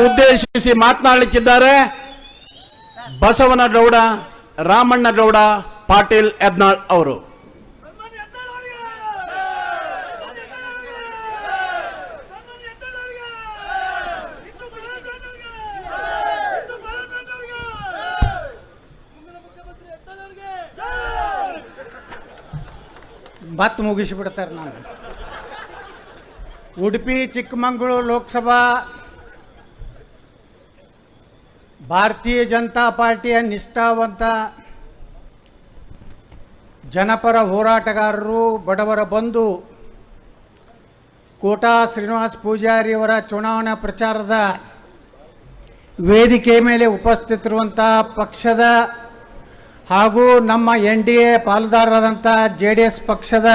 ಉದ್ದೇಶಿಸಿ ಮಾತನಾಡಲಿಕ್ಕಿದ್ದಾರೆ ರಾಮಣ್ಣ ಗೌಡ ಪಾಟೀಲ್ ಯತ್ನಾಳ್ ಅವರು! ಮತ್ತೆ ಮುಗಿಸಿಬಿಡ್ತಾರೆ ನಾನು ಉಡುಪಿ ಚಿಕ್ಕಮಗಳೂರು ಲೋಕಸಭಾ ಭಾರತೀಯ ಜನತಾ ಪಾರ್ಟಿಯ ನಿಷ್ಠಾವಂತ ಜನಪರ ಹೋರಾಟಗಾರರು ಬಡವರ ಬಂಧು ಕೋಟಾ ಶ್ರೀನಿವಾಸ್ ಪೂಜಾರಿಯವರ ಚುನಾವಣಾ ಪ್ರಚಾರದ ವೇದಿಕೆ ಮೇಲೆ ಉಪಸ್ಥಿತಿರುವಂಥ ಪಕ್ಷದ ಹಾಗೂ ನಮ್ಮ ಎನ್ ಡಿ ಎ ಪಾಲುದಾರರಾದಂಥ ಜೆ ಡಿ ಎಸ್ ಪಕ್ಷದ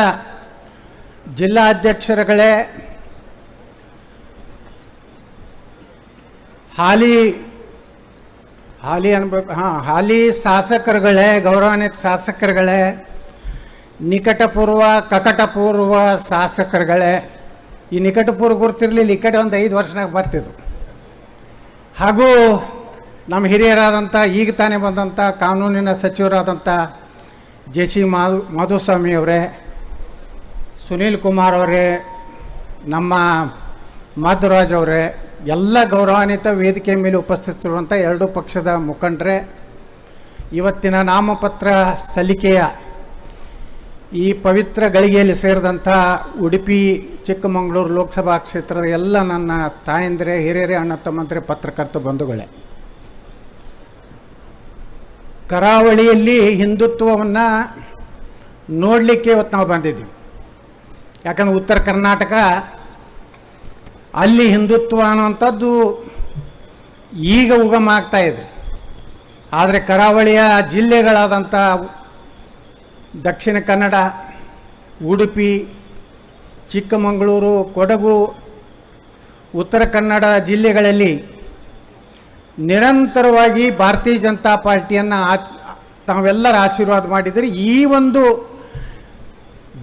ಜಿಲ್ಲಾಧ್ಯಕ್ಷರುಗಳೇ ಹಾಲಿ ಹಾಲಿ ಅನ್ಬೇಕು ಹಾಂ, ಹಾಲಿ ಶಾಸಕರುಗಳೇ, ಗೌರವಾನ್ವಿತ ಶಾಸಕರುಗಳೇ, ನಿಕಟಪೂರ್ವ, ಕಕಟಪೂರ್ವ ಶಾಸಕರುಗಳೇ, ಈ ನಿಕಟಪೂರ್ವ ಗುರ್ತಿರಲಿಲ್ಲ, ಈ ಕಡೆ ಒಂದು ಐದು ವರ್ಷನಾಗ ಬರ್ತಿದ್ರು ಹಾಗೂ ನಮ್ಮ ಹಿರಿಯರಾದಂಥ, ಈಗ ತಾನೇ ಬಂದಂಥ, ಕಾನೂನಿನ ಸಚಿವರಾದಂಥ ಜೆ ಸಿ ಮಾಧು ಮಾಧುಸ್ವಾಮಿ ಅವರೇ, ಸುನೀಲ್ ಕುಮಾರ್ ಅವರೇ, ನಮ್ಮ ಮಾಧುರಾಜ್ ಅವರೇ ಎಲ್ಲ ಗೌರವಾನ್ವಿತ ವೇದಿಕೆ ಮೇಲೆ ಉಪಸ್ಥಿತಿರುವಂಥ ಎರಡೂ ಪಕ್ಷದ ಮುಖಂಡರೇ, ಇವತ್ತಿನ ನಾಮಪತ್ರ ಸಲ್ಲಿಕೆಯ ಈ ಪವಿತ್ರ ಗಳಿಗೆಯಲ್ಲಿ ಸೇರಿದಂಥ ಉಡುಪಿ, ಚಿಕ್ಕಮಗಳೂರು ಲೋಕಸಭಾ ಕ್ಷೇತ್ರದ ಎಲ್ಲ ನನ್ನ ತಾಯಂದಿರೆ, ಹಿರಿಯರೇ, ಅಣ್ಣ ತಮ್ಮಂದಿರೆ, ಪತ್ರಕರ್ತ ಬಂಧುಗಳೇ. ಕರಾವಳಿಯಲ್ಲಿ ಹಿಂದುತ್ವವನ್ನು ನೋಡಲಿಕ್ಕೆ ಇವತ್ತು ನಾವು ಬಂದಿದ್ದೀವಿ. ಯಾಕಂದ್ರೆ ಉತ್ತರ ಕರ್ನಾಟಕ ಅಲ್ಲಿ ಹಿಂದುತ್ವ ಅನ್ನುವಂಥದ್ದು ಈಗ ಉಗಮ ಆಗ್ತಾ ಇದೆ. ಆದರೆ ಕರಾವಳಿಯ ಜಿಲ್ಲೆಗಳಾದಂಥ ದಕ್ಷಿಣ ಕನ್ನಡ, ಉಡುಪಿ, ಚಿಕ್ಕಮಗಳೂರು, ಕೊಡಗು, ಉತ್ತರ ಕನ್ನಡ ಜಿಲ್ಲೆಗಳಲ್ಲಿ ನಿರಂತರವಾಗಿ ಭಾರತೀಯ ಜನತಾ ಪಾರ್ಟಿಯನ್ನು ಆ ತಾವೆಲ್ಲರ ಆಶೀರ್ವಾದ ಮಾಡಿದರೆ ಈ ಒಂದು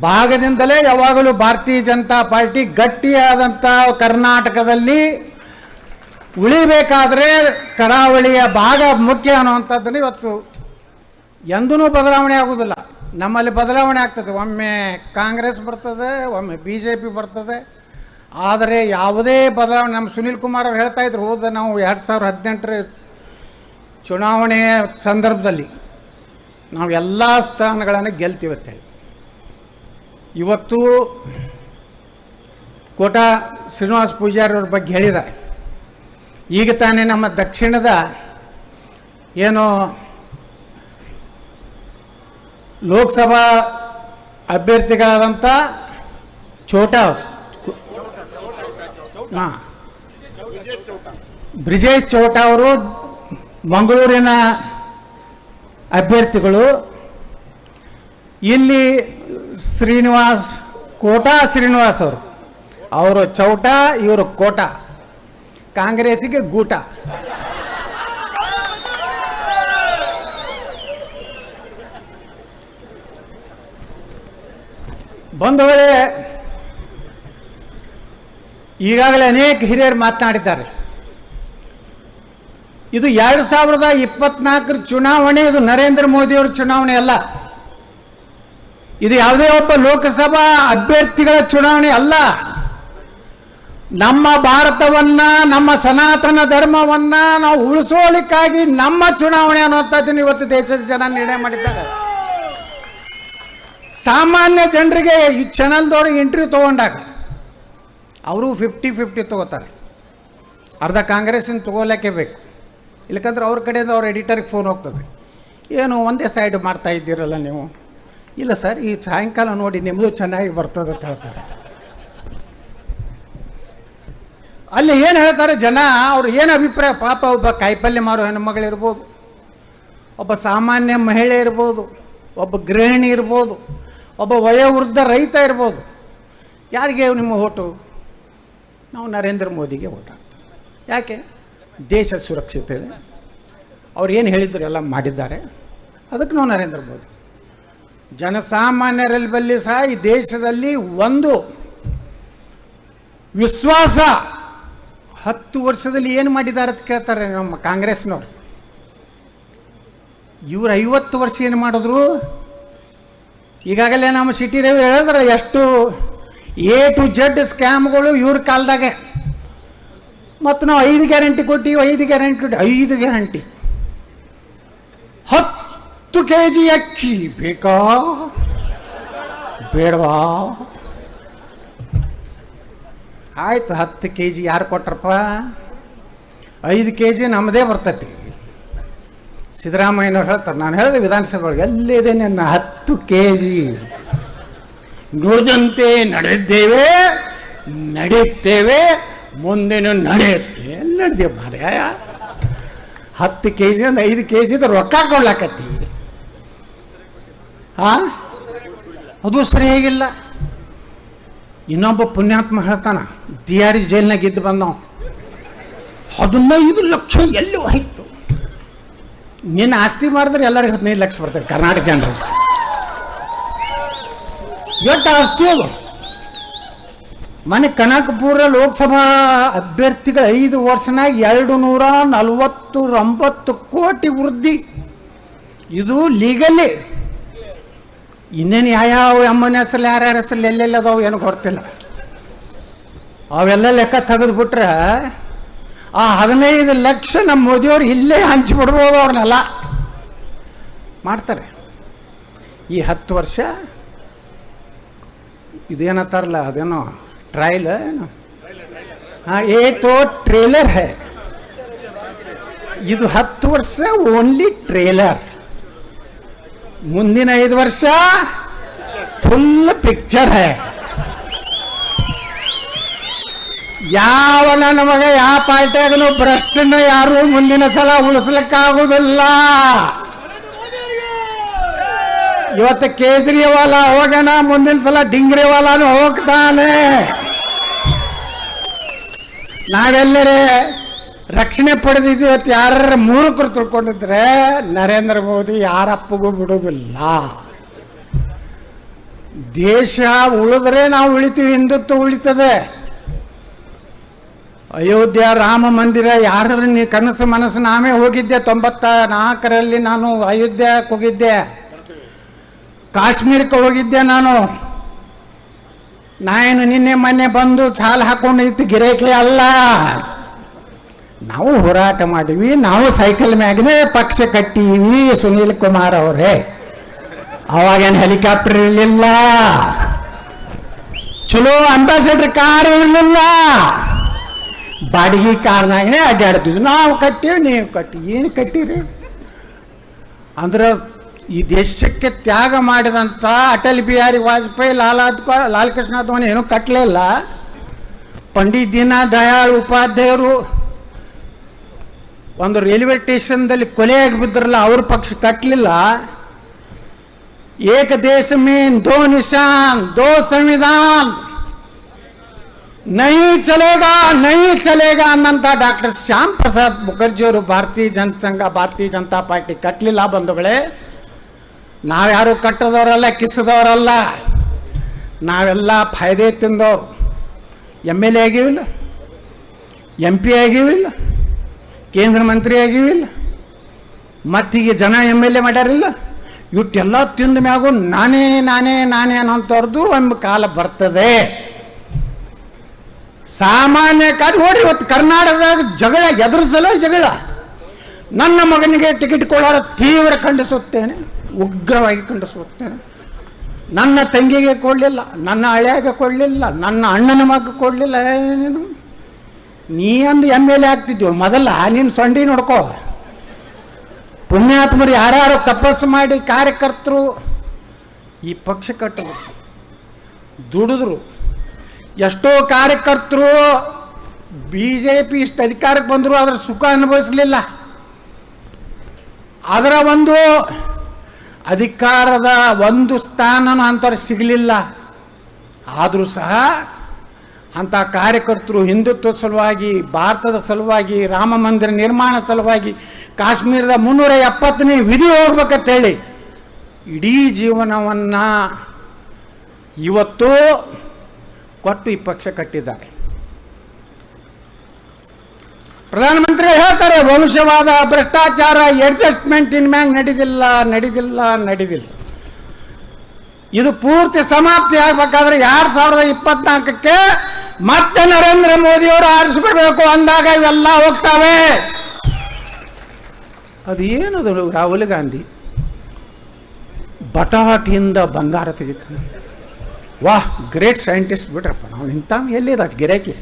ಭಾಗದಿಂದಲೇ ಯಾವಾಗಲೂ ಭಾರತೀಯ ಜನತಾ ಪಾರ್ಟಿ ಗಟ್ಟಿಯಾದಂಥ ಕರ್ನಾಟಕದಲ್ಲಿ ಉಳಿಬೇಕಾದ್ರೆ ಕರಾವಳಿಯ ಭಾಗ ಮುಖ್ಯ ಅನ್ನುವಂಥದ್ದನ್ನು ಇವತ್ತು ಎಂದೂ ಬದಲಾವಣೆ ಆಗೋದಿಲ್ಲ ನಮ್ಮಲ್ಲಿ ಬದಲಾವಣೆ ಆಗ್ತದೆ. ಒಮ್ಮೆ ಕಾಂಗ್ರೆಸ್ ಬರ್ತದೆ, ಒಮ್ಮೆ ಬಿ ಜೆ ಪಿ ಬರ್ತದೆ. ಆದರೆ ಯಾವುದೇ ಬದಲಾವಣೆ, ನಮ್ಮ ಸುನೀಲ್ ಕುಮಾರ್ ಅವ್ರು ಹೇಳ್ತಾ ಇದ್ರು, ಹೋದ ನಾವು ಎರಡು ಸಾವಿರದ ಹದಿನೆಂಟರ ಚುನಾವಣೆಯ ಸಂದರ್ಭದಲ್ಲಿ ನಾವು ಎಲ್ಲ ಸ್ಥಾನಗಳನ್ನು ಗೆಲ್ತೀವಿ ಅಂತ ಹೇಳಿ. ಇವತ್ತು ಕೋಟ ಶ್ರೀನಿವಾಸ್ ಪೂಜಾರಿಯವ್ರ ಬಗ್ಗೆ ಹೇಳಿದ್ದಾರೆ. ಈಗ ತಾನೇ ನಮ್ಮ ದಕ್ಷಿಣದ ಏನು ಲೋಕಸಭಾ ಅಭ್ಯರ್ಥಿಗಳಾದಂಥ ಚೋಟಾ ಹಾಂ. ಬ್ರಿಜೇಶ್ ಚೌಟ ಅವರು ಮಂಗಳೂರಿನ ಅಭ್ಯರ್ಥಿಗಳು. ಇಲ್ಲಿ ಶ್ರೀನಿವಾಸ್, ಕೋಟಾ ಶ್ರೀನಿವಾಸ್ ಅವರು. ಅವರು ಚೌಟ, ಇವರು ಕೋಟ. ಕಾಂಗ್ರೆಸ್ಸಿಗೆ ಗೂಟ. ಬಂಧುಗಳೇ ಈಗಾಗಲೇ ಅನೇಕ ಹಿರಿಯರು ಮಾತನಾಡಿದ್ದಾರೆ. ಇದು ಎರಡು ಸಾವಿರದ ಇಪ್ಪತ್ನಾಲ್ಕರ ಚುನಾವಣೆ, ಇದು ನರೇಂದ್ರ ಮೋದಿಯವರ ಚುನಾವಣೆ ಅಲ್ಲ. ಇದು ಯಾವುದೇ ಒಬ್ಬ ಲೋಕಸಭಾ ಅಭ್ಯರ್ಥಿಗಳ ಚುನಾವಣೆ ಅಲ್ಲ. ನಮ್ಮ ಭಾರತವನ್ನ, ನಮ್ಮ ಸನಾತನ ಧರ್ಮವನ್ನ ನಾವು ಉಳಿಸೋಲಿಕ್ಕಾಗಿ ನಮ್ಮ ಚುನಾವಣೆ ಅನ್ನುವಂಥದ್ದನ್ನು ಇವತ್ತು ದೇಶದ ಜನ ನಿರ್ಣಯ ಮಾಡಿದ್ದಾರೆ. ಸಾಮಾನ್ಯ ಜನರಿಗೆ ಈ ಚಾನಲ್ದವ್ರು ಇಂಟರ್ವ್ಯೂ ತೊಗೊಂಡಾಗ ಅವರು ಫಿಫ್ಟಿ ಫಿಫ್ಟಿ ತೊಗೋತಾರೆ. ಅರ್ಧ ಕಾಂಗ್ರೆಸ್ಸಿನ ತೊಗೋಲಕ್ಕೆ ಬೇಕು. ಇಲ್ಲಕಂದ್ರೆ ಅವ್ರ ಕಡೆಯಿಂದ ಅವ್ರ ಎಡಿಟರ್ಗೆ ಫೋನ್ ಹೋಗ್ತದೆ. ಏನು ಒಂದೇ ಸೈಡ್ ಮಾಡ್ತಾ ಇದ್ದೀರಲ್ಲ ನೀವು? ಇಲ್ಲ ಸರ್, ಈ ಸಾಯಂಕಾಲ ನೋಡಿ ನಿಮ್ಮದು ಚೆನ್ನಾಗಿ ಬರ್ತದೆ ಅಂತ ಹೇಳ್ತಾರೆ. ಅಲ್ಲಿ ಏನು ಹೇಳ್ತಾರೆ ಜನ? ಅವ್ರು ಏನು ಅಭಿಪ್ರಾಯ? ಪಾಪ ಒಬ್ಬ ಕಾಯಿಪಲ್ಯ ಮಾರೋ ಹೆಣ್ಮಗಳಿರ್ಬೋದು. ಒಬ್ಬ ಸಾಮಾನ್ಯ ಮಹಿಳೆ ಇರ್ಬೋದು. ಒಬ್ಬ ಗೃಹಿಣಿ ಇರ್ಬೋದು. ಒಬ್ಬ ವಯೋವೃದ್ಧ ರೈತ ಇರ್ಬೋದು. ಯಾರಿಗೆ ನಿಮ್ಮ ಓಟು? ನಾವು ನರೇಂದ್ರ ಮೋದಿಗೆ ಓಟ್ ಹಾಕ್ತೀವಿ. ಯಾಕೆ? ದೇಶ ಸುರಕ್ಷಿತ ಇದೆ. ಅವ್ರು ಏನು ಹೇಳಿದ್ರು ಎಲ್ಲ ಮಾಡಿದ್ದಾರೆ. ಅದಕ್ಕೆ ನಾವು ನರೇಂದ್ರ ಮೋದಿ. ಜನಸಾಮಾನ್ಯರಲ್ಲಿ ಸಹ ಈ ದೇಶದಲ್ಲಿ ಒಂದು ವಿಶ್ವಾಸ. ಹತ್ತು ವರ್ಷದಲ್ಲಿ ಏನು ಮಾಡಿದ್ದಾರೆ ಅಂತ ಕೇಳ್ತಾರೆ ನಮ್ಮ ಕಾಂಗ್ರೆಸ್ನವ್ರು. ಇವರು ಐವತ್ತು ವರ್ಷ ಏನು ಮಾಡಿದ್ರು? ಈಗಾಗಲೇ ನಮ್ಮ ಸಿಟಿ ರವಿ ಹೇಳಿದ್ರೆ ಎಷ್ಟು ಎ ಟು ಜೆಡ್ ಸ್ಕ್ಯಾಮ್ಗಳು ಇವ್ರ ಕಾಲದಾಗ. ಮತ್ತು ನಾವು ಐದು ಗ್ಯಾರಂಟಿ ಕೊಟ್ಟಿವಿ ಐದು ಗ್ಯಾರಂಟಿ ಕೊಟ್ಟು, ಐದು ಗ್ಯಾರಂಟಿ. ಹತ್ತು ಕೆ ಜಿ ಅಕ್ಕಿ ಬೇಕಾ ಬೇಡವಾ ಆಯ್ತು ಹತ್ತು ಕೆ ಜಿ ಯಾರು ಕೊಟ್ರಪ್ಪ ಐದು ಕೆ ಜಿ ನಮ್ಮದೇ ಬರ್ತೈತಿ ಸಿದ್ದರಾಮಯ್ಯನವ್ರು ಹೇಳ್ತಾರೆ ನಾನು ಹೇಳಿದೆ ವಿಧಾನಸಭೆಗಳಿಗೆ ಎಲ್ಲಿದೆ ನನ್ನ ಹತ್ತು ಕೆ ಜಿ ನುಡಿದಂತೆ ನಡೆದ್ದೇವೆ ನಡೆಯುತ್ತೇವೆ ಮುಂದೇನು ನಡೆಯುತ್ತೆ ಎಲ್ಲಿ ನಡೆದೇವೆ ಮಾರ್ಯಾಯ ಹತ್ತು ಕೆ ಜಿ ಒಂದು ಐದು ಕೆ ಜಿದು ರೊಕ್ಕ ಕೊಡ್ಲಾಕತ್ತಿ ಹಾ? ಅದು ಸರಿಯಾಗಿಲ್ಲ ಇನ್ನೊಬ್ಬ ಪುಣ್ಯಾತ್ಮ ಹೇಳ್ತಾನ ಆರ್ ಜೈಲ್ನಾಗ ಇದ್ದು ಬಂದವ. ಹದಿನೈದು ಲಕ್ಷ ಎಲ್ಲಿ ಹೋಯ್ತು? ನಿನ್ನ ಆಸ್ತಿ ಮಾಡಿದ್ರೆ ಎಲ್ಲರಿಗೂ ಹದಿನೈದು ಲಕ್ಷ ಬರ್ತದೆ, ಕರ್ನಾಟಕ ಜನರು. ಎಷ್ಟು ಆಸ್ತಿ ಅದು? ಮನೆ ಕನಕಪುರ ಲೋಕಸಭಾ ಅಭ್ಯರ್ಥಿಗಳ ಐದು ವರ್ಷನಾಗ ಎರಡು ನೂರ ನಲವತ್ತು ಒಂಬತ್ತು ಕೋಟಿ ವೃದ್ಧಿ. ಇದು ಲೀಗಲಿ ಇನ್ನೇನು ಯಾವ್ಯಾವ ಅಮ್ಮನ ಹೆಸರಲ್ಲಿ ಯಾರ್ಯಾರ ಹೆಸರಲ್ಲಿ ಎಲ್ಲೆಲ್ಲ ಅದಾವು ಏನು ಗೊತ್ತಿಲ್ಲ. ಅವೆಲ್ಲ ಲೆಕ್ಕ ತೆಗೆದುಬಿಟ್ರೆ ಆ ಹದಿನೈದು ಲಕ್ಷ ನಮ್ಮ ಮೋದಿಯವ್ರು ಇಲ್ಲೇ ಹಂಚಿಬಿಡ್ಬೋದು ಅವ್ರನ್ನೆಲ್ಲ. ಮಾಡ್ತಾರೆ. ಈ ಹತ್ತು ವರ್ಷ ಇದೇನತ್ತಾರಲ್ಲ ಅದೇನೋ ಟ್ರಯಲ್ ಏನು? ಹಾಂ ಏ ತೋ ಟ್ರೇಲರ್. ಹೇ ಇದು ಹತ್ತು ವರ್ಷ ಓನ್ಲಿ ಟ್ರೇಲರ್. ಮುಂದಿನ ಐದು ವರ್ಷ ಫುಲ್ ಪಿಕ್ಚರ್ ಹೇ. ಯಾವ ನಮಗೆ ಯಾವ ಪಾರ್ಟಿಯಾಗನು ಭ್ರಷ್ಟನ ಯಾರು ಮುಂದಿನ ಸಲ ಉಳಿಸ್ಲಿಕ್ಕಾಗುವುದಿಲ್ಲ ಇವತ್ತು ಕೇಜ್ರಿವಾಲ ಹೋಗೋಣ, ಮುಂದಿನ ಸಲ ಡಿಂಗ್ರಿವಾಲಾನು ಹೋಗ್ತಾನೆ. ನಾವೆಲ್ಲರೇ ರಕ್ಷಣೆ ಪಡೆದಿದ್ದು ಇವತ್ತು ಯಾರ ಮೂರ್ಖರು ತಿಳ್ಕೊಂಡಿದ್ರೆ ನರೇಂದ್ರ ಮೋದಿ ಯಾರಪ್ಪಗೂ ಬಿಡೋದಿಲ್ಲ ದೇಶ ಉಳಿದ್ರೆ ನಾವು ಉಳಿತೀವಿ, ಹಿಂದುತ್ವ ಉಳಿತದೆ. ಅಯೋಧ್ಯ ರಾಮ ಮಂದಿರ ಯಾರ ನೀ ಕನಸು ಮನಸ್ಸು ನಾವೇ ಹೋಗಿದ್ದೆ ತೊಂಬತ್ತ ನಾಲ್ಕರಲ್ಲಿ ನಾನು ಅಯೋಧ್ಯಕ್ಕೆ ಹೋಗಿದ್ದೆ. ಕಾಶ್ಮೀರಕ್ಕೆ ಹೋಗಿದ್ದೆ ನಾನು. ನಾನು ನಿನ್ನೆ ಮೊನ್ನೆ ಬಂದು ಚಾಲ್ ಹಾಕೊಂಡು ಇತ್ತು, ಗಿರೇಕಿ ಅಲ್ಲ. ನಾವು ಹೋರಾಟ ಮಾಡೀವಿ ನಾವು ಸೈಕಲ್ ಮ್ಯಾಗನೆ ಪಕ್ಷ ಕಟ್ಟೀವಿ ಸುನೀಲ್ ಕುಮಾರ್ ಅವರೇ. ಅವಾಗೇನು ಹೆಲಿಕಾಪ್ಟರ್ ಇರಲಿಲ್ಲ. ಚಲೋ ಅಂಬಾಸಿಡರ್ ಕಾರ್ ಇರಲಿಲ್ಲ. ಬಾಡಿಗೆ ಕಾರ್ನಾಗನೇ ಅಡ್ಡಾಡ್ತಿದ್ವಿ. ನಾವು ಕಟ್ಟೀವಿ, ನೀವು ಕಟ್ಟಿ, ಏನು ಕಟ್ಟಿರಿ? ಅಂದ್ರೆ ಈ ದೇಶಕ್ಕೆ ತ್ಯಾಗ ಮಾಡಿದಂಥ ಅಟಲ್ ಬಿಹಾರಿ ವಾಜಪೇಯಿ ಲಾಲಾದ್ ಲಾಲ್ ಕೃಷ್ಣ ಅದ್ವಾನಿ ಏನೂ ಕಟ್ಟಲಿಲ್ಲ ಪಂಡಿತ್ ದೀನ ದಯಾಳ್ ಉಪಾಧ್ಯಾಯರು ಒಂದು ರೈಲ್ವೆ ಸ್ಟೇಷನ್ದಲ್ಲಿ ಕೊಲೆಯಾಗಿ ಬಿದ್ರಲ್ಲ ಅವ್ರ ಪಕ್ಷ ಕಟ್ಟಲಿಲ್ಲ ಏಕ ದೇಶ ಮೇನ್ ದೋ ನಿಶಾನ್, ದೋ ಸಂವಿಧಾನ್. ನೈ ಚಲೇಗಾ ನೈ ಚಲೇಗಾ ಅನ್ನಂತ ಡಾಕ್ಟರ್ ಶ್ಯಾಮ್ ಪ್ರಸಾದ್ ಮುಖರ್ಜಿಯವರು ಭಾರತೀಯ ಜನಸಂಘ, ಭಾರತೀಯ ಜನತಾ ಪಾರ್ಟಿ ಕಟ್ಟಲಿಲ್ಲ ಬಂಧುಗಳೇ. ನಾವ್ಯಾರು ಕಟ್ಟದವರಲ್ಲ ಕಿಸದವರಲ್ಲ ನಾವೆಲ್ಲ ಫಾಯ್ದೆ ತಿಂದವ್ರು ಎಂ ಎಲ್ ಎ ಆಗಿವಿಲ್ಲ? ಎಂ ಪಿ ಆಗಿವಿಲ್ಲ? ಕೇಂದ್ರ ಮಂತ್ರಿ ಆಗಿವಿಲ್ಲ ಮತ್ತೀಗ ಜನ ಎಂ ಎಲ್ ಎ ಮಾಡ್ಯಾರಿಲ್ಲ. ಇಟ್ಟೆಲ್ಲ ತಿಂದ ಮ್ಯಾಗು ನಾನೇ ನಾನೇ ನಾನೇ ಅನ್ನೋಂಥವ್ರದ್ದು ಎಂಬ ಕಾಲ ಬರ್ತದೆ. ಸಾಮಾನ್ಯ ಕಾಲ ನೋಡಿ ಇವತ್ತು ಕರ್ನಾಟಕದಾಗ ಜಗಳ ಎದುರಿಸಲ ಜಗಳ. ನನ್ನ ಮಗನಿಗೆ ಟಿಕೆಟ್ ಕೊಡೋರ ತೀವ್ರ ಖಂಡಿಸುತ್ತೇನೆ, ಉಗ್ರವಾಗಿ ಖಂಡಿಸುತ್ತೇನೆ. ನನ್ನ ತಂಗಿಗೆ ಕೊಡಲಿಲ್ಲ, ನನ್ನ ಹಳೆಯಾಗ ಕೊಡಲಿಲ್ಲ, ನನ್ನ ಅಣ್ಣನ ಮಗ ಕೊಡಲಿಲ್ಲ, ಏನೇನು. ನೀ ಅಂದು ಎಂ ಎಲ್ ಎ ಆಗ್ತಿದ್ವು ಮೊದಲ ನೀನು ಸೊಂಡಿ ನೋಡ್ಕೋ. ಪುಣ್ಯಾತ್ಮರು ಯಾರ್ಯಾರು ತಪಸ್ಸು ಮಾಡಿ ಕಾರ್ಯಕರ್ತರು, ಈ ಪಕ್ಷ ಕಟ್ಟರು ದುಡಿದ್ರು. ಎಷ್ಟೋ ಕಾರ್ಯಕರ್ತರು ಬಿ ಜೆ ಪಿ ಇಷ್ಟು ಅಧಿಕಾರಕ್ಕೆ ಬಂದರು ಅದರ ಸುಖ ಅನುಭವಿಸಲಿಲ್ಲ. ಅದರ ಒಂದು ಅಧಿಕಾರದ ಒಂದು ಸ್ಥಾನನ ಅಂಥವ್ರಿಗೆ ಸಿಗಲಿಲ್ಲ. ಆದರೂ ಸಹ ಅಂಥ ಕಾರ್ಯಕರ್ತರು ಹಿಂದುತ್ವ ಸಲುವಾಗಿ, ಭಾರತದ ಸಲುವಾಗಿ, ರಾಮ ಮಂದಿರ ನಿರ್ಮಾಣ ಸಲುವಾಗಿ ಕಾಶ್ಮೀರದ ಮುನ್ನೂರ ಎಪ್ಪತ್ತನೇ ವಿಧಿ ಹೋಗ್ಬೇಕಂತೇಳಿ ಇಡೀ ಜೀವನವನ್ನು ಇವತ್ತು ಕೊಟ್ಟು ಈ ಪಕ್ಷ ಕಟ್ಟಿದ್ದಾರೆ. ಪ್ರಧಾನಮಂತ್ರಿ ಹೇಳ್ತಾರೆ, ವಂಶವಾದ ಭ್ರಷ್ಟಾಚಾರ ಅಡ್ಜಸ್ಟ್ಮೆಂಟ್ ಇನ್ ಮ್ಯಾಂಗ್ ನಡೆದಿಲ್ಲ ನಡೆದಿಲ್ಲ ನಡೆದಿಲ್ಲ. ಇದು ಪೂರ್ತಿ ಸಮಾಪ್ತಿ ಆಗ್ಬೇಕಾದ್ರೆ ಎರಡ್ ಸಾವಿರದ ಇಪ್ಪತ್ನಾಲ್ಕಕ್ಕೆ ಮತ್ತೆ ನರೇಂದ್ರ ಮೋದಿಯವರು ಆರಿಸ್ಬಿಡ್ಬೇಕು ಅಂದಾಗ ಇವೆಲ್ಲ ಹೋಗ್ತಾವೆ. ಅದೇನದು ರಾಹುಲ್ ಗಾಂಧಿ? ಬಟಾಟಿಯಿಂದ ಬಂಗಾರ ತೆಗಿತಾನೆ. ವಾಹ್, ಗ್ರೇಟ್ ಸೈಂಟಿಸ್ಟ್ ಬಿಟ್ರಪ್ಪ, ನಾವು ಇಂಥ ಎಲ್ಲಿದ ಗಿರಾಕಿ?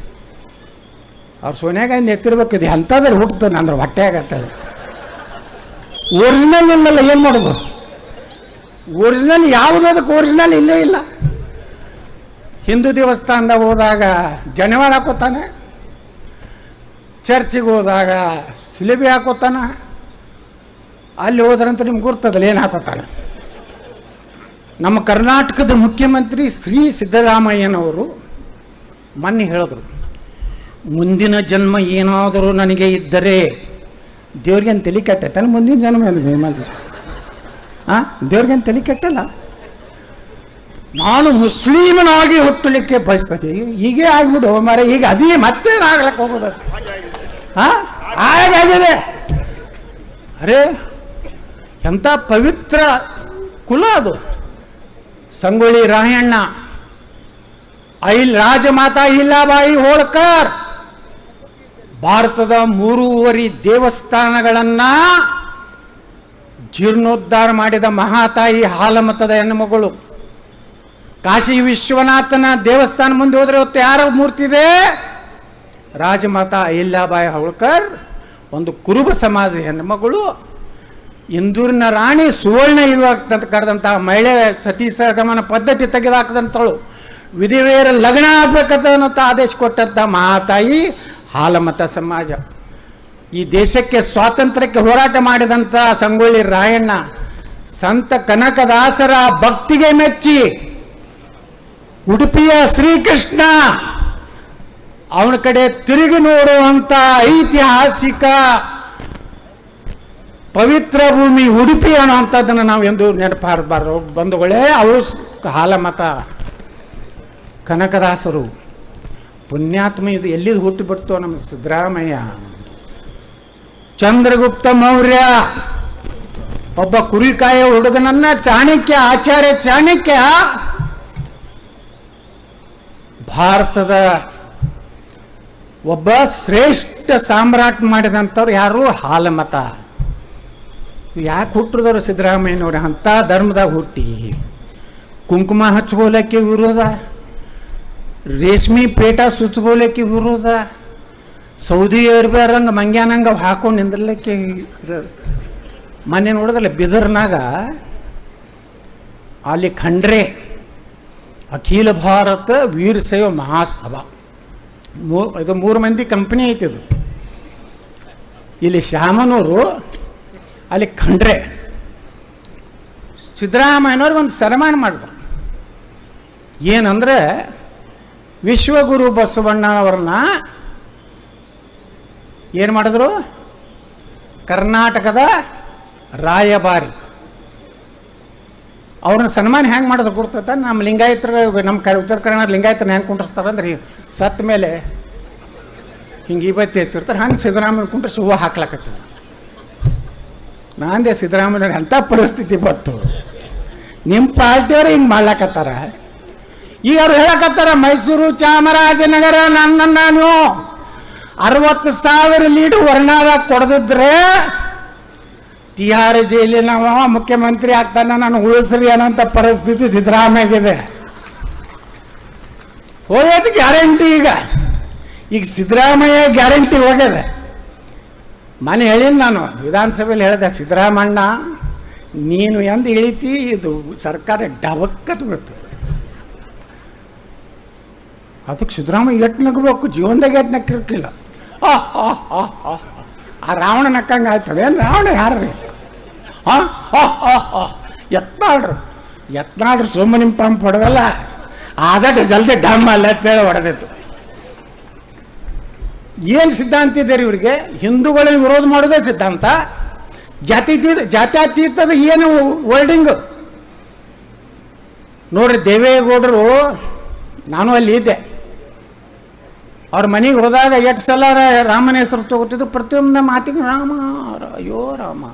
ಅವ್ರು ಸೋನಿಯಾ ಗಾಂಧಿ ಎತ್ತಿರ್ಬೇಕು, ಇದು ಎಂಥದ್ರಲ್ಲಿ ಹುಟ್ಟುತ್ತೆ ಅಂದ್ರೆ ಹೊಟ್ಟೆ ಆಗತ್ತೇಳಿ ಒರಿಜಿನಲ್ ಇಲ್ಲಲ್ಲ ಏನು ಮಾಡೋದು? ಒರಿಜಿನಲ್ ಯಾವುದಕ್ಕೆ ಒರಿಜಿನಲ್ ಇಲ್ಲೇ ಇಲ್ಲ. ಹಿಂದೂ ದೇವಸ್ಥಾನದ ಹೋದಾಗ ಜನಿವಾರ ಹಾಕೋತಾನೆ, ಚರ್ಚಿಗೆ ಹೋದಾಗ ಸಿಲಿಬಿ ಹಾಕೋತಾನ, ಅಲ್ಲಿ ಹೋದ್ರಂತ ನಿಮ್ಗೆ ಗುರ್ತದಲ್ಲ ಏನು ಹಾಕೋತಾನೆ. ನಮ್ಮ ಕರ್ನಾಟಕದ ಮುಖ್ಯಮಂತ್ರಿ ಶ್ರೀ ಸಿದ್ದರಾಮಯ್ಯನವರು ಮೊನ್ನೆ ಹೇಳಿದ್ರು, ಮುಂದಿನ ಜನ್ಮ ಏನಾದರೂ ನನಗೆ ಇದ್ದರೆ ದೇವ್ರಿಗೇನು ತಲೆ ಕೆಟ್ಟೈತಾನೆ? ಮುಂದಿನ ಜನ್ಮ ಹಾಂ ದೇವ್ರಿಗೇನು ತಲೆ ಕೆಟ್ಟಲ್ಲ? ನಾನು ಮುಸ್ಲಿಮನಾಗಿ ಹುಟ್ಟಲಿಕ್ಕೆ ಬಯಸ್ತದೆ. ಹೀಗೆ ಆಗ್ಬಿಡು ಮರ. ಈಗ ಅದೇ ಮತ್ತೆ ಆಗ್ಲಕ್ಕೆ ಹೋಗೋದು. ಹಾಂ? ಹಾಗಾಗಿದೆ. ಅರೇ ಎಂಥ ಪವಿತ್ರ ಕುಲ ಅದು. ಸಂಗೊಳ್ಳಿ ರಾಯಣ್ಣ. ಐಲ್ ರಾಜಮಾತಾ ಇಲ್ಲಾಬಾಯಿ ಹೋಳ್ಕರ್. ಭಾರತದ ಮೂರುವರಿ ದೇವಸ್ಥಾನಗಳನ್ನ ಜೀರ್ಣೋದ್ಧಾರ ಮಾಡಿದ ಮಹಾತಾಯಿ ಹಾಲಮತದ ಹೆಣ್ಣುಮಗಳು. ಕಾಶಿ ವಿಶ್ವನಾಥನ ದೇವಸ್ಥಾನ ಮುಂದೆ ಹೋದ್ರೆ ಇವತ್ತು ಯಾರ ಮೂರ್ತಿ ಇದೆ? ರಾಜಮಾತಾ ಅಹಿಲ್ಯಾಬಾಯಿ ಹೋಳ್ಕರ್ ಒಂದು ಕುರುಬ ಸಮಾಜ ಹೆಣ್ಮಗಳು, ಇಂದೂರಿನ ರಾಣಿ ಸುವರ್ಣ ಇಲ್ಲಂತ ಕರೆದಂತಹ ಮಹಿಳೆ ಸತಿ ಸಹಗಮನ ಪದ್ಧತಿ ತೆಗೆದಾಕದಂತಳು ವಿಧಿವೇರ ಲಗ್ನ ಆಗ್ಬೇಕಂತ ಆದೇಶ ಕೊಟ್ಟಂಥ ಮಹಾತಾಯಿ ಹಾಲಮತ ಸಮಾಜ. ಈ ದೇಶಕ್ಕೆ ಸ್ವಾತಂತ್ರ್ಯಕ್ಕೆ ಹೋರಾಟ ಮಾಡಿದಂಥ ಸಂಗೊಳ್ಳಿ ರಾಯಣ್ಣ, ಸಂತ ಕನಕದಾಸರ ಭಕ್ತಿಗೆ ಮೆಚ್ಚಿ ಉಡುಪಿಯ ಶ್ರೀಕೃಷ್ಣ ಅವನ ಕಡೆ ತಿರುಗಿ ನೋಡುವಂಥ ಐತಿಹಾಸಿಕ ಪವಿತ್ರ ಭೂಮಿ ಉಡುಪಿ ಅನ್ನುವಂಥದ್ದನ್ನು ನಾವು ಎಂದು ನೆನಪಾರಬಾರ್ದು. ಬಂಧುಗಳೇ ಅವರು ಹಾಲಮತ. ಕನಕದಾಸರು, ಪುಣ್ಯಾತ್ಮ ಇದು ಎಲ್ಲಿದು ಹುಟ್ಟಿಬಿಡ್ತೋ ನಮ್ಮ ಸಿದ್ದರಾಮಯ್ಯ. ಚಂದ್ರಗುಪ್ತ ಮೌರ್ಯ, ಒಬ್ಬ ಕುರಿಕಾಯ ಹುಡುಗನನ್ನ ಚಾಣಕ್ಯ, ಆಚಾರ್ಯ ಚಾಣಕ್ಯ ಭಾರತದ ಒಬ್ಬ ಶ್ರೇಷ್ಠ ಸಾಮ್ರಾಟ್ ಮಾಡಿದಂಥವ್ರು ಯಾರು? ಹಾಲಮತ. ಯಾಕೆ ಹುಟ್ಟಿದವರು ಸಿದ್ದರಾಮಯ್ಯನವ್ರು? ಅಂಥ ಧರ್ಮದಾಗ ಹುಟ್ಟಿ. ಕುಂಕುಮ ಹಚ್ಕೋಲಕ್ಕೆ ವಿರೋಧ. ರೇಷ್ಮೆ ಪೇಟ ಸುತ್ತಗೋಲಕ್ಕೆ ವಿರೋಧ. ಸೌದಿ ಅರೇಬಿಯಾರಂಗೆ ಮಂಗ್ಯಾನಂಗ ಹಾಕೊಂಡು ನಿಂದ್ರಲಿಕ್ಕೆ. ಮೊನ್ನೆ ನೋಡಿದ್ರಲ್ಲ ಬಿದರ್ನಾಗ? ಅಲ್ಲಿ ಖಂಡ್ರೆ. ಅಖಿಲ ಭಾರತ ವೀರಶೈವ ಮಹಾಸಭಾ. ಮೂ, ಇದು ಮೂರು ಮಂದಿ ಕಂಪ್ನಿ ಐತಿ ಇದು. ಇಲ್ಲಿ ಶ್ಯಾಮನೂರು ಅಲ್ಲಿ ಖಂಡ್ರೆ. ಸಿದ್ದರಾಮಯ್ಯನವ್ರಿಗೆ ಒಂದು ಸನ್ಮಾನ ಮಾಡಿದ್ರು. ಏನಂದರೆ, ವಿಶ್ವಗುರು ಬಸವಣ್ಣನವ್ರನ್ನ ಏನು ಮಾಡಿದ್ರು? ಕರ್ನಾಟಕದ ರಾಯಭಾರಿ. ಅವ್ರನ್ನ ಸನ್ಮಾನ ಹೆಂಗೆ ಮಾಡೋದು ಕೊಡ್ತೈತೆ ನಮ್ಮ ಲಿಂಗಾಯತರ, ನಮ್ಮ ಕ, ಉತ್ತರ ಕನ್ನಡ ಲಿಂಗಾಯತನ ಹೆಂಗೆ ಕುಂಟಿಸ್ತಾರಂದ್ರೆ ಸತ್ತ ಮೇಲೆ ಹಿಂಗೆ ಇವತ್ತು ಹೆಚ್ಚಿರ್ತಾರೆ, ಹಂಗೆ ಸಿದ್ದರಾಮಯ್ಯ ಕುಂಟ್ರೆ ಹೂವು ಹಾಕ್ಲಾಕತ್ತದ. ನಾಂದೆ ಸಿದ್ದರಾಮಯ್ಯ ಎಂಥ ಪರಿಸ್ಥಿತಿ ಬಂತು. ನಿಮ್ಮ ಪಾರ್ಟಿಯವ್ರು ಹಿಂಗೆ ಮಾಡ್ಲಾಕತ್ತಾರ? ಈಗ ಅವ್ರು ಹೇಳಕತ್ತಾರ, ಮೈಸೂರು ಚಾಮರಾಜನಗರ ನನ್ನ ನಾನು ಅರವತ್ತು ಸಾವಿರ ಲೀಡು ವರ್ಣಾದ ಕೊಡದಿದ್ರೆ ತಿಹಾರ ಜೈಲಿನ ಮುಖ್ಯಮಂತ್ರಿ ಆಗ್ತಾನೆ ನಾನು ಉಳಿಸ್ರಿ ಅನ್ನೋಂಥ ಪರಿಸ್ಥಿತಿ ಸಿದ್ದರಾಮಯ್ಯಗಿದೆ. ಹೋಗೋದು ಗ್ಯಾರಂಟಿ ಈಗ. ಈಗ ಸಿದ್ದರಾಮಯ್ಯ ಗ್ಯಾರಂಟಿ ಹೋಗ್ಯದ. ಮನೆ ಹೇಳಿನಿ ನಾನು ವಿಧಾನಸಭೆಯಲ್ಲಿ ಹೇಳಿದೆ ಸಿದ್ದರಾಮಣ್ಣ ನೀನು ಎಂದು ಇಳಿತಿ ಇದು ಸರ್ಕಾರ ಡಬಕ್ಕತ್ ಬೀಳ್ತದೆ. ಅದಕ್ಕೆ ಸಿದ್ದರಾಮಯ್ಯ ಎಟ್ಟು ನಗಬೇಕು? ಜೀವನದಾಗ ಎಟ್ಟು ನಕ್ಕಿರ್ಕಿಲ್ಲ ಆ ಆ, ಆ, ಆ. ಆ ರಾವಣ ನಕ್ಕಂಗೆ ಆಯ್ತದೆ ಏನು ರಾವಣ ಯಾರ್ರಿ ಹಾಂ ಎತ್ನಾಡ್ರು ಎತ್ನಾಡ್ರು ಸುಮ್ಮನೆ ಪಂಪ್ ಹೊಡೆದಲ್ಲ ಆದಟ್ಟು ಜಲ್ದಿ ಡಮ್ ಅಲ್ಲ ಅಂತೇಳಿ ಹೊಡೆದಿತ್ತು. ಏನು ಸಿದ್ಧಾಂತ ಇದೆ ರೀ ಇವ್ರಿಗೆ? ಹಿಂದೂಗಳಿಗೆ ವಿರೋಧ ಮಾಡೋದೇ ಸಿದ್ಧಾಂತ. ಜಾತಿ ಜಾತ್ಯತೀತದ ಏನು ವರ್ಡಿಂಗು ನೋಡ್ರಿ ದೇವೇಗೌಡರು, ನಾನು ಅಲ್ಲಿ ಇದ್ದೆ. ಅವ್ರ ಮನೆಗೆ ಹೋದಾಗ ಎಷ್ಟು ಸಲ ರಾಮನ ಹೆಸರು ತಗೋತಿದ್ರು, ಪ್ರತಿಯೊಂದು ಮಾತಿಗೆ ರಾಮ, ಅಯ್ಯೋ ರಾಮ.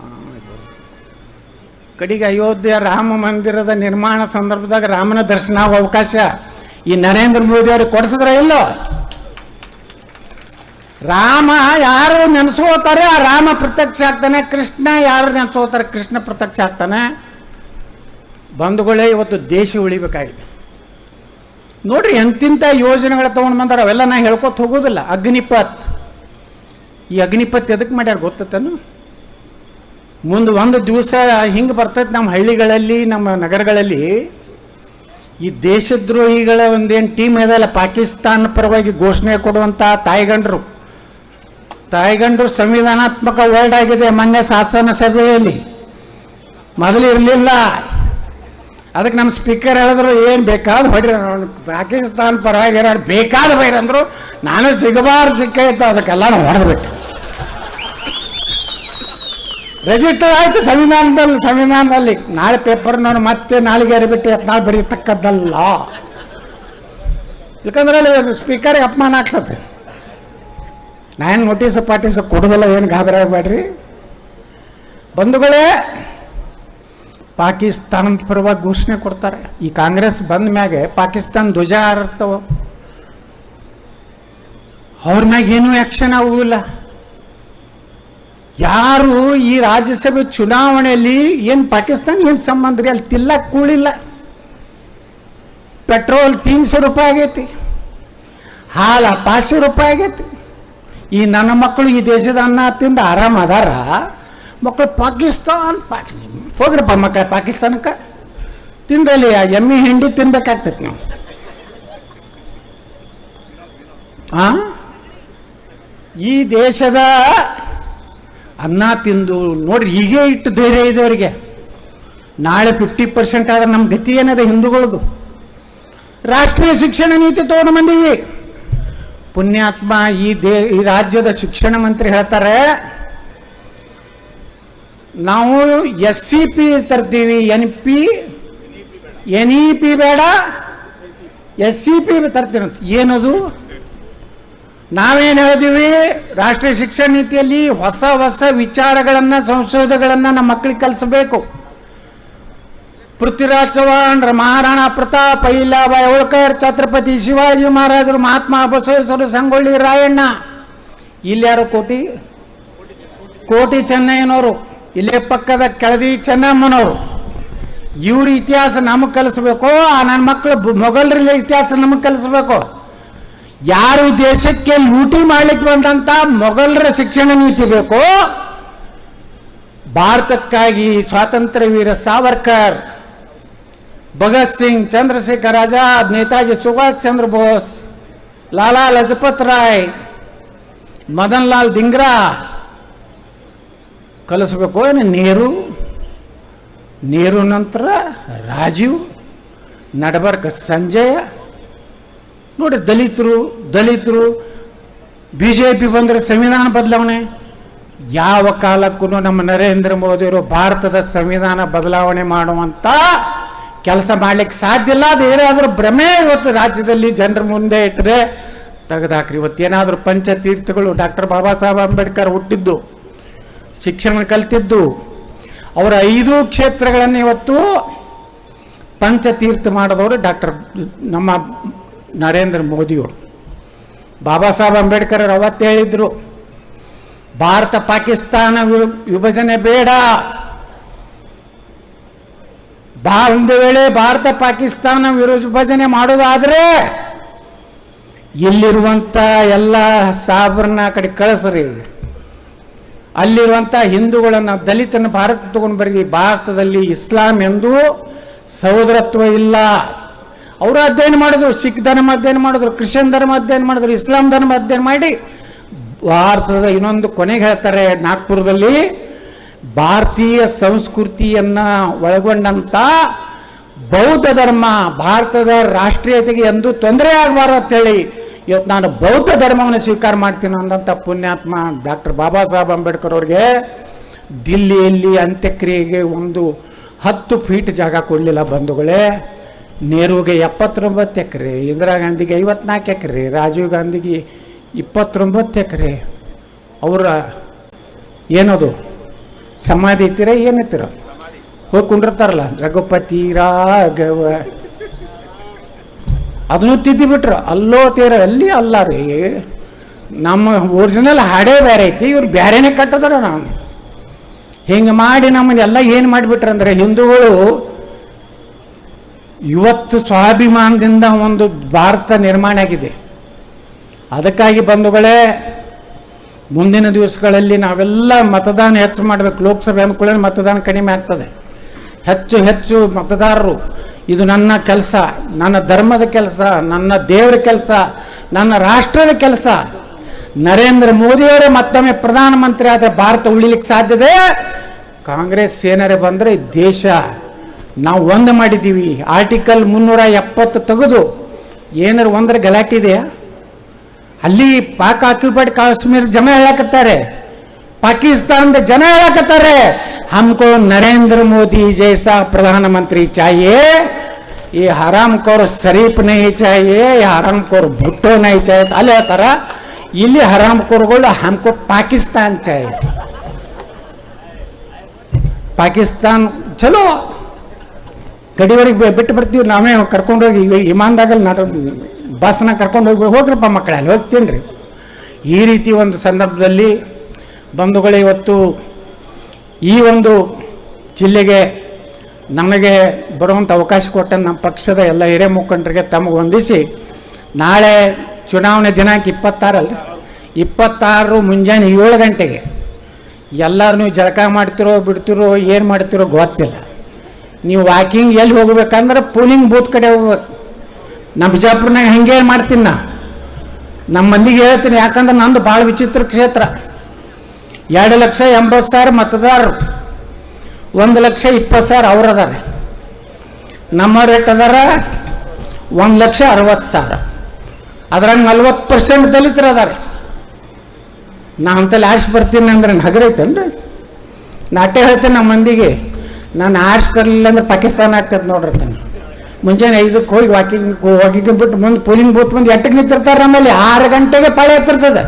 ಕಡೆಗೆ ಅಯೋಧ್ಯೆ ರಾಮ ಮಂದಿರದ ನಿರ್ಮಾಣ ಸಂದರ್ಭದಾಗ ರಾಮನ ದರ್ಶನ ಅವಕಾಶ ಈ ನರೇಂದ್ರ ಮೋದಿ ಅವ್ರಿಗೆ ಕೊಡಿಸಿದ್ರ ಇಲ್ಲೋ? ರಾಮ ಯಾರು ನೆನೆಸ್ಕೋತಾರೆ ಆ ರಾಮ ಪ್ರತ್ಯಕ್ಷ ಆಗ್ತಾನೆ, ಕೃಷ್ಣ ಯಾರು ನೆನೆಸ್ಕೋತಾರೆ ಕೃಷ್ಣ ಪ್ರತ್ಯಕ್ಷ ಆಗ್ತಾನೆ. ಬಂಧುಗಳೇ ಇವತ್ತು ದೇಶ ಉಳಿಬೇಕಾಗಿದೆ. ನೋಡ್ರಿ ಎಂತಿಂಥ ಯೋಜನೆಗಳು ತೊಗೊಂಡು ಬಂದಾರ, ಅವೆಲ್ಲ ನಾ ಹೇಳ್ಕೊತ ಹೋಗೋದಿಲ್ಲ. ಅಗ್ನಿಪತ್ ಈ ಅಗ್ನಿಪತ್ ಎದಕ್ಕೆ ಮಾಡ್ಯಾರ ಗೊತ್ತತನು ಮುಂದೆ ಒಂದು ದಿವಸ ಹಿಂಗೆ ಬರ್ತೈತೆ ನಮ್ಮ ಹಳ್ಳಿಗಳಲ್ಲಿ, ನಮ್ಮ ನಗರಗಳಲ್ಲಿ. ಈ ದೇಶದ್ರೋಹಿಗಳ ಒಂದೇನು ಟೀಮ್ ಇದಲ್ಲ ಪಾಕಿಸ್ತಾನ ಪರವಾಗಿ ಘೋಷಣೆ ಕೊಡುವಂಥ ತಾಯಿಗಂಡರು. ತಾಯಿಗಂಡರು ಸಂವಿಧಾನಾತ್ಮಕ ವರ್ಡ್ ಆಗಿದೆ ಮೊನ್ನೆ ಶಾಸನ ಸಭೆಯಲ್ಲಿ ಮೊದಲು ಇರಲಿಲ್ಲ. ಅದಕ್ಕೆ ನಮ್ಮ ಸ್ಪೀಕರ್ ಹೇಳಿದ್ರು, ಏನು ಬೇಕಾದ ಅವ್ನು ಪಾಕಿಸ್ತಾನ ಪರವಾಗಿ ಏನಾದ್ರು ಬೇಕಾದ ಬೈರ ಅಂದರು. ನಾನು ಸಿಗಬಾರ್ದು ಸಿಕ್ಕಾಯ್ತು ಅದಕ್ಕೆಲ್ಲ ನಾವು ಹೊಡೆದ್ಬಿಟ್ಟು. ರಿಜಿಸ್ಟರ್ ಆಯಿತು ಸಂವಿಧಾನದಲ್ಲಿ ಸಂವಿಧಾನದಲ್ಲಿ. ನಾಳೆ ಪೇಪರ್ ನಾನು ಮತ್ತೆ ನಾಳೆಗೆ ಅರಿಬಿಟ್ಟು ನಾಳೆ ಬರೀತಕ್ಕದ್ದಲ್ಲ. ಯಾಕಂದ್ರೆ ಅಲ್ಲಿ ಸ್ಪೀಕರ್ಗೆ ಅಪಮಾನ ಆಗ್ತದೆ. ನಾನು ನೋಟಿಸ್ ಪಾಟೀಸ್ ಕೊಡೋದಲ್ಲ ಏನು ಗಾಬರಿ ಆಗಬೇಡ್ರಿ? ಬಂಧುಗಳೇ ಪಾಕಿಸ್ತಾನ ಪರವಾಗಿ ಘೋಷಣೆ ಕೊಡ್ತಾರೆ. ಈ ಕಾಂಗ್ರೆಸ್ ಬಂದ ಮ್ಯಾಗೆ ಪಾಕಿಸ್ತಾನ ಧ್ವಜ ಹಾರಿರ್ತಾವ ಅವ್ರ ಮ್ಯಾಗ ಏನೂ ಆ್ಯಕ್ಷನ್ ಆಗುವುದಿಲ್ಲ ಯಾರು ಈ ರಾಜ್ಯಸಭೆ ಚುನಾವಣೆಯಲ್ಲಿ ಏನು ಪಾಕಿಸ್ತಾನ ಏನು ಸಂಬಂಧ ರೀ? ಅಲ್ಲಿ ತಿಲ್ಲಕ್ಕೆ ಕೂಳಿಲ್ಲ. ಪೆಟ್ರೋಲ್ ತೀನ್ಸೋ ರೂಪಾಯಿ ಆಗೈತಿ. ಹಾಲ ಪಾಸಿ ರೂಪಾಯಿ ಆಗೈತಿ. ಈ ನನ್ನ ಮಕ್ಕಳು ಈ ದೇಶದ ಅನ್ನ ತಿಂದು ಆರಾಮ ಅದಾರ. ಮಕ್ಕಳು ಪಾಕಿಸ್ತಾನ್ ಪಾಕಿ ಹೋಗ್ರಪ್ಪ ಮಕ್ಕಳ ಪಾಕಿಸ್ತಾನಕ್ಕೆ. ತಿನ್ರಲ್ಲಿ ಎಮ್ಮಿ ಹಿಂಡಿ ತಿನ್ಬೇಕಾಗ್ತೈತಿ ನಾವು. ಆ? ಈ ದೇಶದ ಅನ್ನ ತಿಂದು ನೋಡ್ರಿ, ಹೀಗೆ ಇಟ್ಟು ಧೈರ್ಯ ಇದೆ ಅವರಿಗೆ. ನಾಳೆ ಫಿಫ್ಟಿ ಪರ್ಸೆಂಟ್ ಆದ್ರೆ ನಮ್ಮ ಗತಿ ಏನದ ಹಿಂದೂಗಳದು? ರಾಷ್ಟ್ರೀಯ ಶಿಕ್ಷಣ ನೀತಿ ತೊಗೊಂಡು ಬಂದೀವಿ. ಪುಣ್ಯಾತ್ಮ ಈ ದೇ, ಈ ರಾಜ್ಯದ ಶಿಕ್ಷಣ ಮಂತ್ರಿ ಹೇಳ್ತಾರೆ ನಾವು ಎಸ್ ಸಿ ಪಿ ತರ್ತೀವಿ N P N E P ಬೇಡ ಎಸ್ ಸಿ ಪಿ ತರ್ತೀನಿ ಅಂತ. ಏನದು? ನಾವೇನು ಹೇಳಿದೀವಿ ರಾಷ್ಟ್ರೀಯ ಶಿಕ್ಷಣ ನೀತಿಯಲ್ಲಿ ಹೊಸ ಹೊಸ ವಿಚಾರಗಳನ್ನು ಸಂಶೋಧನೆಗಳನ್ನು ನಮ್ಮ ಮಕ್ಕಳಿಗೆ ಕಲಿಸಬೇಕು. ಪೃಥ್ವಿರಾಜ್ ಚೌಹಾಣ್, ಮಹಾರಾಣಾ ಪ್ರತಾಪ್ ಅಹಿಲ್ಯಾಬಾಯಿ ಹೋಳ್ಕರ್ ಛತ್ರಪತಿ ಶಿವಾಜಿ ಮಹಾರಾಜರು, ಮಹಾತ್ಮ ಬಸವೇಶ್ವರ ಸಂಗೊಳ್ಳಿ, ರಾಯಣ್ಣ. ಇಲ್ಲಿ ಯಾರು ಕೋಟಿ? ಕೋಟಿ ಚೆನ್ನಯ್ಯನವರು. ಇಲ್ಲೇ ಪಕ್ಕದ ಕೆಳದಿ ಚೆನ್ನಮ್ಮನವರು. ಇವ್ರ ಇತಿಹಾಸ ನಮಗೆ ಕಲಿಸ್ಬೇಕು, ಆ ನನ್ನ ಮಕ್ಕಳು ಮೊಘಲರ ಇತಿಹಾಸ ನಮಗೆ ಕಲಿಸ್ಬೇಕು. ಯಾರು ದೇಶಕ್ಕೆ ಲೂಟಿ ಮಾಡ್ಲಿಕ್ಕೆ ಬಂದಂತ ಮೊಘಲರ ಶಿಕ್ಷಣ ನೀತಿ ಬೇಕು? ಭಾರತಕ್ಕಾಗಿ ಸ್ವಾತಂತ್ರ್ಯ ವೀರ ಸಾವರ್ಕರ್, ಭಗತ್ ಸಿಂಗ್, ಚಂದ್ರಶೇಖರ್ ಆಜಾದ್, ನೇತಾಜಿ ಸುಭಾಷ್ ಚಂದ್ರ ಬೋಸ್, ಲಾಲಾ ಲಜಪತ್ ರಾಯ್, ಮದನ್ ಲಾಲ್ ದಿಂಗ್ರಾ ಕಲಿಸ್ಬೇಕು ಏನು? ನೆಹರು ನೆಹರು ನಂತರ ರಾಜೀವ್, ನಡಬರ್ಕ ಸಂಜಯ. ನೋಡಿ ದಲಿತರು ದಲಿತರು ಬಿ ಜೆ ಪಿ ಬಂದರೆ ಸಂವಿಧಾನ ಬದಲಾವಣೆ. ಯಾವ ಕಾಲಕ್ಕೂ ನಮ್ಮ ನರೇಂದ್ರ ಮೋದಿಯವರು ಭಾರತದ ಸಂವಿಧಾನ ಬದಲಾವಣೆ ಮಾಡುವಂಥ ಕೆಲಸ ಮಾಡಲಿಕ್ಕೆ ಸಾಧ್ಯ ಇಲ್ಲ. ಅದು ಏನಾದರೂ ಭ್ರಮೆ ಇವತ್ತು ರಾಜ್ಯದಲ್ಲಿ ಜನರ ಮುಂದೆ ಇಟ್ಟರೆ ತೆಗೆದಾಕ್ರಿ. ಇವತ್ತೇನಾದರೂ ಪಂಚತೀರ್ಥಗಳು ಡಾಕ್ಟರ್ ಬಾಬಾ ಸಾಹೇಬ್ ಅಂಬೇಡ್ಕರ್ ಹುಟ್ಟಿದ್ದು. ಶಿಕ್ಷಣ ಕಲ್ತಿದ್ದು. ಅವರ ಐದು ಕ್ಷೇತ್ರಗಳನ್ನು ಇವತ್ತು ಪಂಚತೀರ್ಥ ಮಾಡಿದವರು ಡಾಕ್ಟರ್ ನಮ್ಮ ನರೇಂದ್ರ ಮೋದಿಯವರು. ಬಾಬಾ ಸಾಹೇಬ್ ಅಂಬೇಡ್ಕರ್ ಅವರು ಅವತ್ತು ಹೇಳಿದ್ರು, ಭಾರತ ಪಾಕಿಸ್ತಾನ ವಿಭಜನೆ ಬೇಡ. ಬಾ, ಒಂದು ವೇಳೆ ಭಾರತ ಪಾಕಿಸ್ತಾನ ವಿಭಜನೆ ಮಾಡೋದಾದ್ರೆ ಇಲ್ಲಿರುವಂಥ ಎಲ್ಲ ಸಾಬ್ರನ್ನ ಕಡೆ ಕಳಿಸ್ರಿ. ಅಲ್ಲಿರುವಂಥ ಹಿಂದೂಗಳನ್ನು ದಲಿತನ ಭಾರತ ತಗೊಂಡು ಬರೀ ಭಾರತದಲ್ಲಿ ಇಸ್ಲಾಂ ಎಂದು ಸಹೋದರತ್ವ ಇಲ್ಲ. ಅವರು ಅಧ್ಯಯನ ಮಾಡಿದ್ರು, ಸಿಖ್ ಧರ್ಮ ಅಧ್ಯಯನ ಮಾಡಿದ್ರು, ಕ್ರಿಶ್ಚಿಯನ್ ಧರ್ಮ ಅಧ್ಯಯನ ಮಾಡಿದ್ರು, ಇಸ್ಲಾಂ ಧರ್ಮ ಅಧ್ಯಯನ ಮಾಡಿ ಭಾರತದ ಇನ್ನೊಂದು ಕೊನೆಗೆ ಹೇಳ್ತಾರೆ, ನಾಗ್ಪುರದಲ್ಲಿ ಭಾರತೀಯ ಸಂಸ್ಕೃತಿಯನ್ನ ಒಳಗೊಂಡಂತ ಬೌದ್ಧ ಧರ್ಮ ಭಾರತದ ರಾಷ್ಟ್ರೀಯತೆಗೆ ಎಂದು ತೊಂದರೆ ಆಗಬಾರ್ದು ಅಂತೇಳಿ ಇವತ್ತು ನಾನು ಬೌದ್ಧ ಧರ್ಮವನ್ನು ಸ್ವೀಕಾರ ಮಾಡ್ತೀನಿ ಅಂದಂಥ ಪುಣ್ಯಾತ್ಮ ಡಾಕ್ಟರ್ ಬಾಬಾ ಸಾಹೇಬ್ ಅಂಬೇಡ್ಕರ್ ಅವ್ರಿಗೆ ದಿಲ್ಲಿಯಲ್ಲಿ ಅಂತ್ಯಕ್ರಿಯೆಗೆ ಒಂದು ಹತ್ತು ಫೀಟ್ ಜಾಗ ಕೊಡಲಿಲ್ಲ ಬಂಧುಗಳೇ. ನೆಹರುಗೆ ಎಪ್ಪತ್ತೊಂಬತ್ತು ಎಕರೆ, ಇಂದಿರಾ ಗಾಂಧಿಗೆ ಐವತ್ನಾಲ್ಕು ಎಕರೆ, ರಾಜೀವ್ ಗಾಂಧಿಗೆ ಇಪ್ಪತ್ತೊಂಬತ್ತು ಎಕರೆ. ಅವರ ಏನದು? ಸಮಾಧಿ ಇತ್ತೀರ, ಏನಿತ್ತೀರ? ಹೋಗಿ ಕುಂಡಿರ್ತಾರಲ್ಲ, ರಘುಪತಿ ರಾಘವ. ಅದನ್ನು ತಿದ್ದು ಬಿಟ್ರು. ಅಲ್ಲೋ ತೀರ ಅಲ್ಲಿ ಅಲ್ಲ ರೀ? ನಮ್ಮ ಒರಿಜಿನಲ್ ಹಾಡೇ ಬೇರೆ ಐತಿ, ಇವ್ರು ಬೇರೆನೇ ಕಟ್ಟದಾರ ನಾವು. ಹಿಂಗೆ ಮಾಡಿ ನಮ್ಮನ್ನೆಲ್ಲ ಏನು ಮಾಡಿಬಿಟ್ರಂದ್ರೆ ಹಿಂದೂಗಳು ಇವತ್ತು ಸ್ವಾಭಿಮಾನದಿಂದ ಒಂದು ಭಾರತ ನಿರ್ಮಾಣ ಆಗಿದೆ. ಅದಕ್ಕಾಗಿ ಬಂಧುಗಳೇ, ಮುಂದಿನ ದಿವಸಗಳಲ್ಲಿ ನಾವೆಲ್ಲ ಮತದಾನ ಹೆಚ್ಚು ಮಾಡಬೇಕು. ಲೋಕಸಭೆ ಅಂದ್ಕೊಳ್ಳಿ ಮತದಾನ ಕಡಿಮೆ ಆಗ್ತದೆ. ಹೆಚ್ಚು ಹೆಚ್ಚು ಮತದಾರರು ಇದು ನನ್ನ ಕೆಲಸ, ನನ್ನ ಧರ್ಮದ ಕೆಲಸ, ನನ್ನ ದೇವರ ಕೆಲಸ, ನನ್ನ ರಾಷ್ಟ್ರದ ಕೆಲಸ. ನರೇಂದ್ರ ಮೋದಿಯವರೇ ಮತ್ತೊಮ್ಮೆ ಪ್ರಧಾನಮಂತ್ರಿ ಆದರೆ ಭಾರತ ಉಳಿಲಿಕ್ಕೆ ಸಾಧ್ಯತೆ ಕಾಂಗ್ರೆಸ್ ಏನಾರೇ ಬಂದರೆ ದೇಶ. ನಾವು ಒಂದು ಮಾಡಿದ್ದೀವಿ, ಆರ್ಟಿಕಲ್ ಮುನ್ನೂರ ಎಪ್ಪತ್ತು ತೆಗೆದು. ಏನಾರ ಒಂದರ ಗಲಾಟೆ ಇದೆಯಾ? ಅಲ್ಲಿ ಪಾಕ್ ಆಕ್ಯುಪೈಡ್ ಕಾಶ್ಮೀರ್ ಜನ ಹೇಳಕತ್ತಾರೆ. ಪಾಕಿಸ್ತಾನದ ಜನ ಹೇಳಕತ್ತಾರೆ. ಹಮ್ಕೋ ನರೇಂದ್ರ ಮೋದಿ, ಜೈಸಾ ಪ್ರಧಾನಮಂತ್ರಿ, ಚಾಯೇ. ಈ ಹರಾಮ್ಕೋರ್ ಸರೀಫ್ ನೈ ಚಾಹಿಯೇ ಈ ಹರಾಮ್ಕೋರ್ ಭುಟ್ಟೋ ನೈ ಅಲ್ಲೇ ಅಲ್ಲಿ ಹೇಳ್ತಾರ, ಇಲ್ಲಿ ಹರಾಮ್ಕೋರ್ಗಳು ಹಮ್ಕೋ ಪಾಕಿಸ್ತಾನ್ ಚಾಯ್ ಪಾಕಿಸ್ತಾನ್ ಚಲೋ. ಗಡಿವರೆಗೆ ಬಿಟ್ಟು ಬರ್ತೀವಿ, ನಾವೇ ಕರ್ಕೊಂಡೋಗಿ ವಿಮಾನದಾಗಲ್ಲಿ ನಾನು ಬಸ್ನ ಕರ್ಕೊಂಡೋಗಿ ಹೋಗ್ರಪ್ಪ ಮಕ್ಕಳ ಅಲ್ಲಿ ಹೋಗ್ತೀನಿ ರೀ. ಈ ರೀತಿ ಒಂದು ಸಂದರ್ಭದಲ್ಲಿ ಬಂಧುಗಳು, ಇವತ್ತು ಈ ಒಂದು ಜಿಲ್ಲೆಗೆ ನಮಗೆ ಬರುವಂಥ ಅವಕಾಶ ಕೊಟ್ಟ ನಮ್ಮ ಪಕ್ಷದ ಎಲ್ಲ ಹಿರಿಯ ಮುಖಂಡರಿಗೆ ತಮಗೆ ಹೊಂದಿಸಿ ನಾಳೆ ಚುನಾವಣೆ ದಿನಾಂಕ ಇಪ್ಪತ್ತಾರಲ್ಲಿ ಇಪ್ಪತ್ತಾರು ಮುಂಜಾನೆ ಏಳು ಗಂಟೆಗೆ ಎಲ್ಲರೂ ನೀವು ಜಳಕ ಮಾಡ್ತಿರೋ, ಬಿಡ್ತಿರೋ, ಏನು ಮಾಡ್ತಿರೋ ಗೊತ್ತಿಲ್ಲ. ನೀವು ವಾಕಿಂಗ್ ಎಲ್ಲಿ ಹೋಗ್ಬೇಕಂದ್ರೆ ಪೋಲಿಂಗ್ ಬೂತ್ ಕಡೆ ಹೋಗ್ಬೇಕು. ನಮ್ಮ ಬಿಜಾಪುರ್ನಾಗ ಹಂಗೆ ಮಾಡ್ತೀನಿ ನಾ? ನಮ್ಮ ಮಂದಿಗೆ ಹೇಳ್ತೀನಿ, ಯಾಕಂದ್ರೆ ನಂದು ಭಾಳ ವಿಚಿತ್ರ ಕ್ಷೇತ್ರ. ಎರಡು ಲಕ್ಷ ಎಂಬತ್ತು ಸಾವಿರ ಮತದಾರರು. ಒಂದು ಲಕ್ಷ ಇಪ್ಪತ್ತು ಸಾವಿರ ಅವ್ರು ಅದಾರೆ. ನಮ್ಮ ರೇಟ್ ಅದಾರ ಒಂದು ಲಕ್ಷ ಅರವತ್ತು ಸಾವಿರ. ಅದ್ರಾಗ ನಲ್ವತ್ತು ಪರ್ಸೆಂಟ್ ದಲಿತರು ಅದಾರೆ. ನಾ ಅಂತಲ್ಲಿ ಆರ್ಸ್ ಬರ್ತೀನಿ ಅಂದ್ರೆ ನಗರ ಐತೇನ್ರಿ? ನಾಟ್ಯ ಹೇಳ್ತೇನೆ ನಮ್ಮ ಮಂದಿಗೆ, ನಾನು ಆರ್ಸ್ ತರಲಿಲ್ಲ ಅಂದ್ರೆ ಪಾಕಿಸ್ತಾನ ಆಗ್ತದೆ ನೋಡ್ರಿ ತಾನೆ ಮುಂಜಾನೆ ಐದಕ್ಕೆ ಹೋಗಿ ವಾಕಿಂಗ್ ವಾಕಿಂಗ್ ಬಿಟ್ಟು ಮುಂದೆ ಪೋಲಿಂಗ್ ಬೂತ್ ಮುಂದೆ ಎಟ್ಟಕ್ಕೆ ನಿಂತಿರ್ತಾರೆ ನಮ್ಮಲ್ಲಿ? ಆರು ಗಂಟೆಗೆ ಪಾಳೆ ಹತ್ತಿರ್ತದೆ.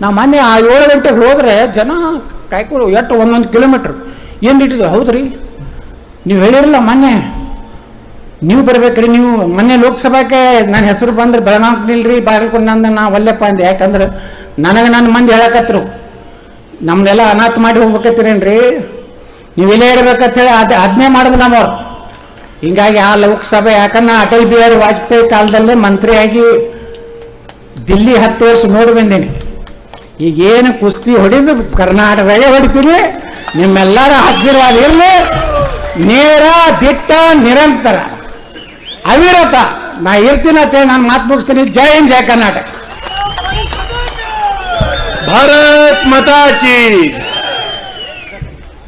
ನಾವು ಮೊನ್ನೆ ಆ ಏಳು ಗಂಟೆಗೆ ಹೋದ್ರೆ ಜನ ಕಾಯ್ಕೊಳ್ಳು ಎಷ್ಟು ಒಂದೊಂದು ಕಿಲೋಮೀಟ್ರ್ ಏನು ಇಟ್ಟಿದ್ವಿ ಹೌದ್ರಿ ನೀವು ಹೇಳಿರಲ್ಲ ಮೊನ್ನೆ. ನೀವು ಬರ್ಬೇಕ್ರಿ, ನೀವು ಮೊನ್ನೆ ಲೋಕಸಭಾಕ್ಕೆ ನನ್ನ ಹೆಸರು ಬಂದ್ರೆ ಬೆಳಗಾವ್ ಬಾಗಲ್ಕೊಂಡು ನಂದು ನಾ ಒಲ್ಲೆಪ್ಪ ಅಂದೆ. ಯಾಕಂದ್ರೆ ನನಗೆ ನನ್ನ ಮಂದಿ ಹೇಳಕತ್ರು. ನಮ್ಮನ್ನೆಲ್ಲ ಅನಾಥ ಮಾಡಿ ಹೋಗ್ಬೇಕತ್ತೀರೇನ್ರಿ? ನೀವು ಇಲ್ಲೇ ಇರ್ಬೇಕಂತ ಹೇಳಿ ಅದು ಅದನ್ನೇ ಮಾಡಿದ್ರು ನಮ್ಮವ್ರು ಹಿಂಗಾಗಿ ಆ ಲೋಕಸಭೆ, ಯಾಕಂದ್ರೆ ಅಟಲ್ ಬಿಹಾರಿ ವಾಜಪೇಯಿ ಕಾಲದಲ್ಲೇ ಮಂತ್ರಿಯಾಗಿ ದಿಲ್ಲಿ ಹತ್ತು ವರ್ಷ ನೋಡಿ ಬಂದೀನಿ. ಈಗೇನು ಕುಸ್ತಿ ಹೊಡೆದು ಕರ್ನಾಟಕದಾಗೆ ಹೊಡಿತೀರಿ ನಿಮ್ಮೆಲ್ಲರ ಆಶೀರ್ವಾದ ಇರಲಿ. ನೇರ, ದಿಟ್ಟ, ನಿರಂತರ. ಅವಿರತ. ನಾ ಇರ್ತೀನಿ ಅಂತ ನಾನು ಮಾತು ಮುಗಿಸ್ತೀನಿ. ಜೈ ಹಿಂದ್, ಜೈ ಕರ್ನಾಟಕ. ಭಾರತ್ ಮತಾಚಿ